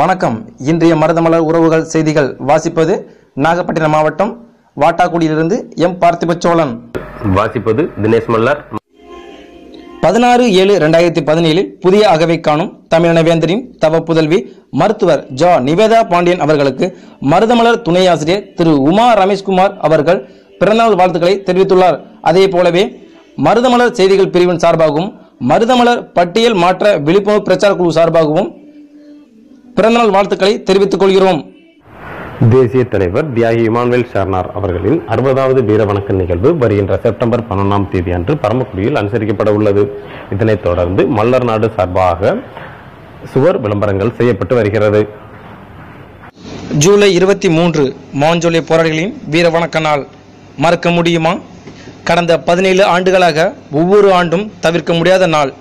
வணக்கம். இன்றைய மருதமலர் உறவுகள் செய்திகள் வாசிப்பது நாகப்பட்டினம் மாவட்டம் வாட்டாக்குடியிலிருந்து எம் பார்த்திப சோழன் வாசிப்பது தினேஷ் மல்லர். பதினாறு ஏழு ரெண்டாயிரத்தி பதினேழில் புதிய அகவை காணும் தமிழன வேந்தரின் தவ புதல்வி மருத்துவர் ஜா. நிவேதா பாண்டியன் அவர்களுக்கு மருதமலர் துணை ஆசிரியர் திரு. உமா ரமேஷ்குமார் அவர்கள் பிறந்தநாள் வாழ்த்துக்களை தெரிவித்துள்ளார். அதே போலவே மருதமலர் செய்திகள் பிரிவின் சார்பாகவும் மருதமலர் பட்டியல் மாற்ற விழிப்புணர்வு பிரச்சார குழு சார்பாகவும் பிறந்தநாள் வாழ்த்துக்களை தெரிவித்துக் கொள்கிறோம். தேசிய தலைவர் தியாகி இமானுவேல் ஷர்னார் அவர்களின் அறுபதாவது வீர வணக்க நிகழ்வு வருகின்ற செப்டம்பர் பன்னெண்டாம் தேதி அன்று பரமக்குடியில் அனுசரிக்கப்பட உள்ளது. இதனைத் தொடர்ந்து மல்லர் நாடு சார்பாக சுவர் விளம்பரங்கள் செய்யப்பட்டு வருகிறது. ஜூலை இருபத்தி மூன்று மாஞ்சோலை போராளிகளின் வீர வணக்க நாள். மறக்க முடியுமா? கடந்த பதினேழு ஆண்டுகளாக ஒவ்வொரு ஆண்டும் தவிர்க்க முடியாத நாள்.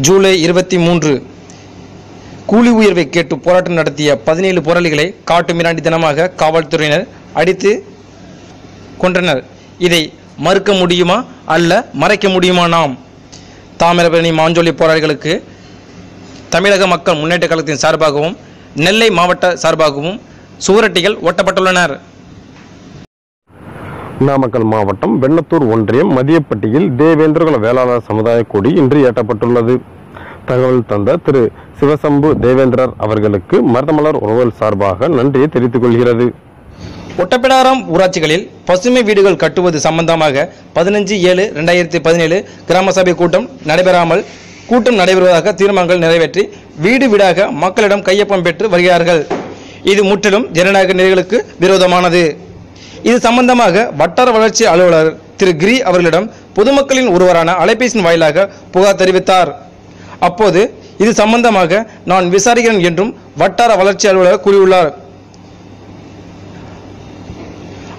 ஜூலை இருபத்தி மூன்று கூலி உயர்வை கேட்டு போராட்டம் நடத்திய பதினேழு போராளிகளை காட்டு மிராண்டித்தனமாக காவல்துறையினர் அடித்து கொன்றனர். இதை மறுக்க முடியுமா அல்ல மறைக்க முடியுமா நாம்? தாமிரபரணி மாஞ்சோலி போராளிகளுக்கு தமிழக மக்கள் முன்னேற்ற கழகத்தின் சார்பாகவும் நெல்லை மாவட்ட சார்பாகவும் சுவரட்டிகள் ஒட்டப்பட்டுள்ளனர். நாமக்கல் மாவட்டம் வெள்ளத்தூர் ஒன்றியம் மதியப்பட்டியில் தேவேந்திரகுல வேளாளர் சமுதாய கொடி இன்று ஏற்றப்பட்டுள்ளது. தகவல் தந்த திரு சிவசம்பு தேவேந்திரர் அவர்களுக்கு மருதமலர் உறவுகள் சார்பாக நன்றியை தெரிவித்துக் கொள்கிறது. ஒட்டப்பிடாரம் ஊராட்சிகளில் பசுமை வீடுகள் கட்டுவது சம்பந்தமாக பதினஞ்சு ஏழு ரெண்டாயிரத்தி பதினேழு கிராம சபை கூட்டம் நடைபெறாமல் கூட்டம் நடைபெறுவதாக தீர்மானங்கள் நிறைவேற்றி வீடு வீடாக மக்களிடம் கையொப்பம் பெற்று வருகிறார்கள். இது முற்றிலும் ஜனநாயக நிலைகளுக்கு விரோதமானது. இது சம்பந்தமாக வட்டார வளர்ச்சி அலுவலர் திரு கிரி அவர்களிடம் பொதுமக்களின் ஒருவரான அலைபேசியின் வாயிலாக புகார் தெரிவித்தார். அப்போது இது சம்பந்தமாக நான் விசாரிக்கிறேன் என்றும் வட்டார வளர்ச்சி அலுவலர் கூறியுள்ளார்.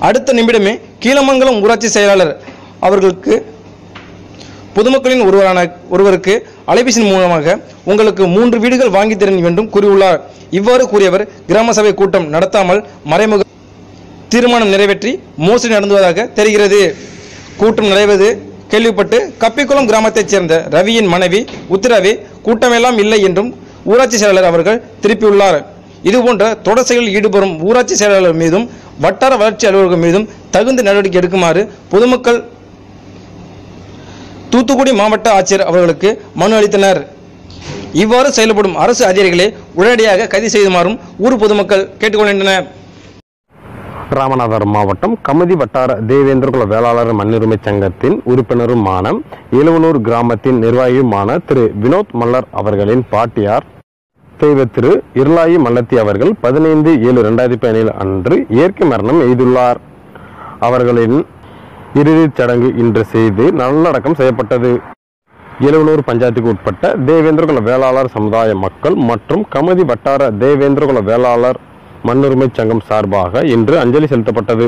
அடுத்த நிமிடமே கீழமங்கலம் ஊராட்சி செயலாளர் அவர்களுக்கு பொதுமக்களின் ஒருவரான ஒருவருக்கு அலைபேசியின் மூலமாக உங்களுக்கு மூன்று வீடுகள் வாங்கி தரேன் என்றும் கூறியுள்ளார். இவ்வாறு கூறியவர் கிராம சபை கூட்டம் நடத்தாமல் மறைமுக தீர்மானம் நிறைவேற்றி மோசடி நடந்துவதாக தெரிகிறது. கூட்டம் நடைபெறுவது கேள்விப்பட்டு கப்பிக்குளம் கிராமத்தைச் சேர்ந்த ரவியின் மனைவி உத்திரவி கூட்டமெல்லாம் இல்லை என்றும் ஊராட்சி செயலாளர் அவர்கள் திருப்பியுள்ளார். இதுபோன்ற தொடர் செயலில் ஈடுபடும் ஊராட்சி செயலாளர் மீதும் வட்டார வளர்ச்சி அலுவலர்கள் மீதும் தகுந்த நடவடிக்கை எடுக்குமாறு பொதுமக்கள் தூத்துக்குடி மாவட்ட ஆட்சியர் அவர்களுக்கு மனு அளித்தனர். இவ்வாறு செயல்படும் அரசு அதிகாரிகளை உடனடியாக கைது செய்யுமாறும் ஊர் பொதுமக்கள் கேட்டுக்கொள்கின்றனர். ராமநாதபுரம் மாவட்டம் கமதி வட்டார தேவேந்திரகுல வேளாளர் மண்ணுரிமை சங்கத்தின் உறுப்பினருமான எழுவனூர் கிராமத்தின் நிர்வாகியுமான திரு வினோத் மல்லர் அவர்களின் பாட்டியார் தெய்வ திரு இருளாயி மல்லத்தி அவர்கள் பதினைந்து ஏழு ரெண்டாயிரத்தி பதினேழு அன்று இயற்கை மரணம் எய்துள்ளார். அவர்களின் இறுதிச் சடங்கு இன்று செய்து நல்லடக்கம் செய்யப்பட்டது. எழுவனூர் பஞ்சாயத்துக்கு உட்பட்ட தேவேந்திரகுல வேளாளர் சமுதாய மக்கள் மற்றும் கமதி வட்டார தேவேந்திரகுல வேளாளர் மண்ணுரிமை சங்கம் சார்பாக இன்று அஞ்சலி செலுத்தப்பட்டது.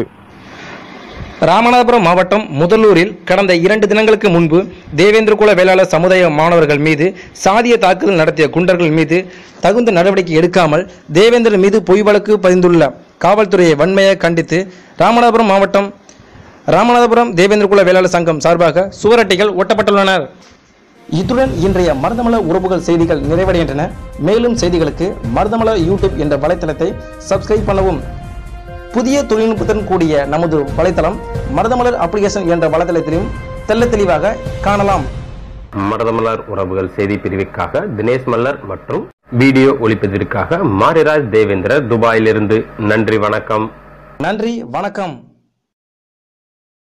ராமநாதபுரம் மாவட்டம் முதலூரில் கடந்த இரண்டு தினங்களுக்கு முன்பு தேவேந்திரகுல வேளாளர் சமுதாய மாணவர்கள் மீது சாதிய தாக்குதல் நடத்திய குண்டர்கள் மீது தகுந்த நடவடிக்கை எடுக்காமல் தேவேந்திரன் மீது பொய் வழக்கு பதிந்துள்ள காவல்துறையை வன்மையாக கண்டித்து ராமநாதபுரம் மாவட்டம் ராமநாதபுரம் தேவேந்திரகுல வேளாளர் சங்கம் சார்பாக சுவரட்டிகள் ஒட்டப்பட்டுள்ளனர். இத்துடன் இன்றைய மருதமலர் உறவுகள் செய்திகள் நிறைவடைகின்றன. மேலும் செய்திகளுக்கு மருதமலர் யூடியூப் என்ற வலைத்தளத்தை சப்ஸ்கிரைப் பண்ணவும். புதிய தொழில்நுட்பத்துடன் கூடிய நமது வலைத்தளம் மருதமலர் அப்ளிகேஷன் என்ற வலைத்தளத்திலும் தெள்ளத் தெளிவாக காணலாம். மருதமலர் உறவுகள் செய்தி பிரிவுக்காக தினேஷ் மல்லர் மற்றும் வீடியோ ஒளிப்பதிற்காக மாரிராஜ் தேவேந்திரர் துபாயிலிருந்து. நன்றி வணக்கம். நன்றி வணக்கம்.